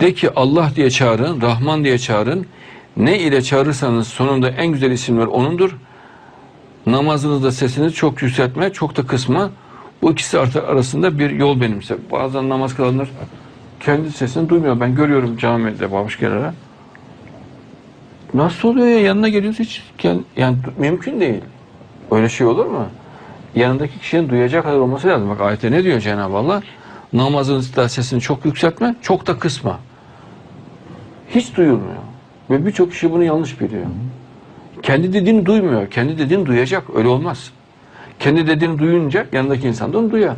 De ki Allah diye çağırın, Rahman diye çağırın. Ne ile çağırırsanız sonunda en güzel isimler O'nundur. Namazınızda sesini çok yükseltme, çok da kısma. Bu ikisi arasında bir yol benimse. Bazen namaz kılanlar kendi sesini duymuyor. Ben görüyorum camide babuşkelere. Nasıl oluyor ya yanına geliyoruz hiç yani mümkün değil. Öyle şey olur mu? Yanındaki kişinin duyacak kadar olması lazım. Bak ayette ne diyor Cenab-ı Allah? Namazınızda sesini çok yükseltme, çok da kısma. Hiç duyulmuyor. Ve birçok kişi bunu yanlış biliyor. Kendi dediğini duymuyor. Kendi dediğini duyacak. Öyle olmaz. Kendi dediğini duyunca yanındaki insan da onu duyar.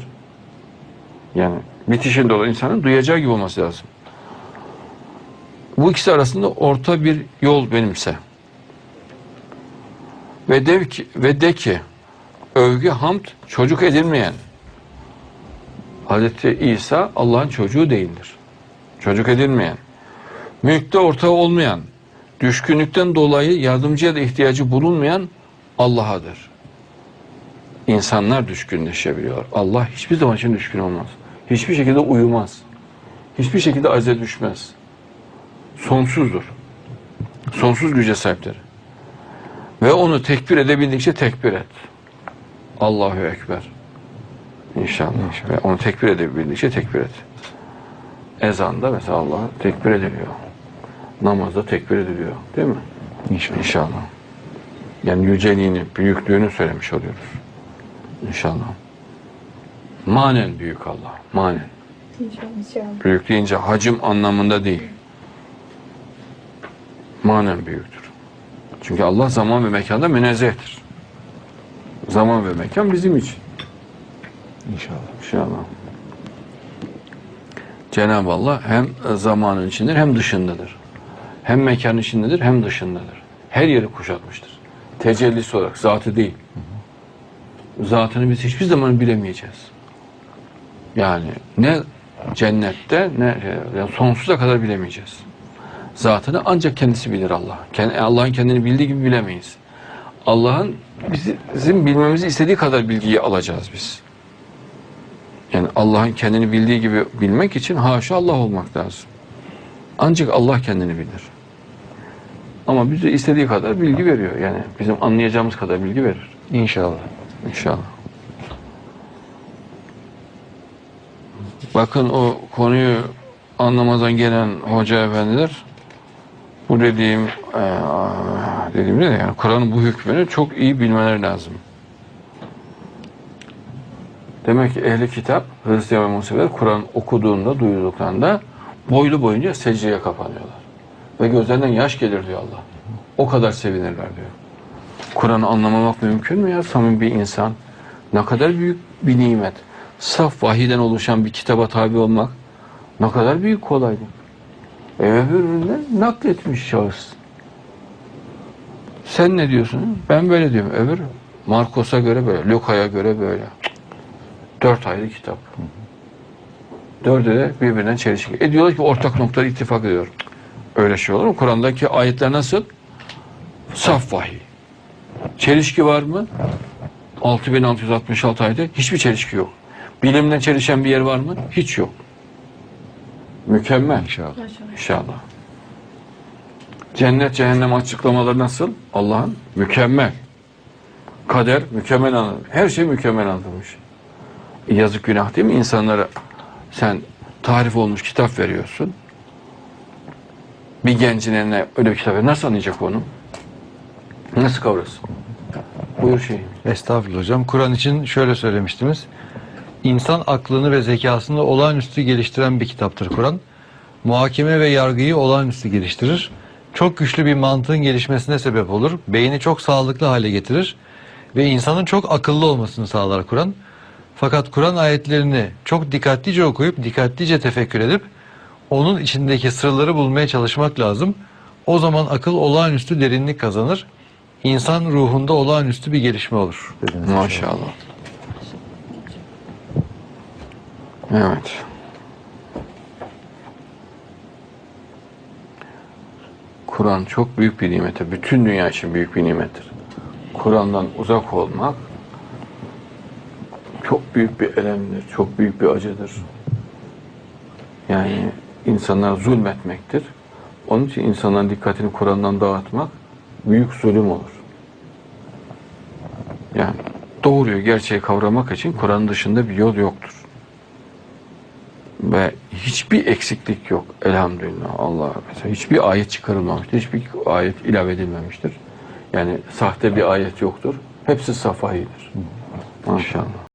Yani bitişinde olan insanın duyacağı gibi olması lazım. Bu ikisi arasında orta bir yol benimse. Ve de ki, ve de ki övgü hamd çocuk edilmeyen Hazreti İsa Allah'ın çocuğu değildir. Çocuk edilmeyen, mülkte ortağı olmayan, düşkünlükten dolayı yardımcıya da ihtiyacı bulunmayan Allah'adır. İnsanlar düşkünleşebiliyor. Allah hiçbir zaman için düşkün olmaz. Hiçbir şekilde uyumaz. Hiçbir şekilde aze düşmez. Sonsuzdur. Sonsuz güce sahiptir. Ve onu tekbir edebildikçe tekbir et. Allahu Ekber. İnşallah. Ve onu tekbir edebildikçe tekbir et. Ezanda mesela Allah tekbir ediliyor. Namazda tekbir ediliyor. Değil mi? İnşallah. İnşallah. Yani yüceliğini, büyüklüğünü söylemiş oluyoruz. İnşallah. Manen büyük Allah. Manen. İnşallah. Büyük deyince hacim anlamında değil. Manen büyüktür. Çünkü Allah zaman ve mekanda münezzehtir. Zaman ve mekan bizim için. İnşallah. İnşallah. Cenab-ı Allah hem zamanın içindedir hem dışındadır. Hem mekanın içindedir hem dışındadır. Her yeri kuşatmıştır. Tecellisi olarak, zatı değil. Zatını biz hiçbir zaman bilemeyeceğiz. Yani ne cennette ne yani sonsuza kadar bilemeyeceğiz. Zatını ancak kendisi bilir Allah. Allah'ın kendini bildiği gibi bilemeyiz. Allah'ın bizi- bizim bilmemizi istediği kadar bilgiyi alacağız biz. Yani Allah'ın kendini bildiği gibi bilmek için haşa Allah olmak lazım. Ancak Allah kendini bilir. Ama bize istediği kadar bilgi veriyor. Yani bizim anlayacağımız kadar bilgi verir. İnşallah. İnşallah. Bakın o konuyu anlamadan gelen hoca efendiler bu dediğim eee dediğim ne yani Kur'an'ın bu hükmünü çok iyi bilmeleri lazım. Demek ki ehli kitap Hristiyan ve Museviler Kur'an okuduğunda, duyduklarında boylu boyunca secdeye kapanıyorlar. Ve gözlerinden yaş gelir diyor Allah. O kadar sevinirler diyor. Kur'an'ı anlamamak mümkün mü ya? Samimi bir insan. Ne kadar büyük bir nimet. Saf vahiden oluşan bir kitaba tabi olmak ne kadar büyük kolaylık. E öbüründen nakletmiş şahıs. Sen ne diyorsun? Ben böyle diyorum. Öbür Markos'a göre böyle, Luka'ya göre böyle. Dört ayrı kitap. Dördü de birbirinden çelişki. E diyorlar ki ortak noktalar ittifak ediyor. Öyle şey olur mu? Kur'an'daki ayetler nasıl? Saf vahiy. Çelişki var mı? 6666 ayette hiçbir çelişki yok. Bilimle çelişen bir yer var mı? Hiç yok. Mükemmel. İnşallah. İnşallah. Cennet cehennem açıklamaları nasıl? Allah'ın mükemmel. Kader mükemmel anlatılmış. Her şey mükemmel anlatılmış. Yazık günah değil mi? İnsanlara sen tarif olmuş kitap veriyorsun. Bir gencin eline öyle bir kitap ver. Nasıl anlayacak onu? Nasıl kavrasın? Buyur şey. Estağfurullah hocam. Kur'an için şöyle söylemiştiniz. İnsan aklını ve zekasını olağanüstü geliştiren bir kitaptır Kur'an. Muhakeme ve yargıyı olağanüstü geliştirir. Çok güçlü bir mantığın gelişmesine sebep olur. Beyni çok sağlıklı hale getirir. Ve insanın çok akıllı olmasını sağlar Kur'an. Fakat Kur'an ayetlerini çok dikkatlice okuyup, dikkatlice tefekkür edip onun içindeki sırları bulmaya çalışmak lazım. O zaman akıl olağanüstü derinlik kazanır. İnsan ruhunda olağanüstü bir gelişme olur. dediniz. Maşallah. Evet. Kur'an çok büyük bir nimettir. Bütün dünya için büyük bir nimettir. Kur'an'dan uzak olmak çok büyük bir elemdir, çok büyük bir acıdır. Yani insanlara zulmetmektir. Onun için insanların dikkatini Kur'an'dan dağıtmak büyük zulüm olur. Yani doğruyu, gerçeği kavramak için Kur'an dışında bir yol yoktur. Ve hiçbir eksiklik yok elhamdülillah Allah mesela hiçbir ayet çıkarılmamıştır, hiçbir ayet ilave edilmemiştir. Yani sahte bir ayet yoktur. Hepsi safahidir. Maşallah.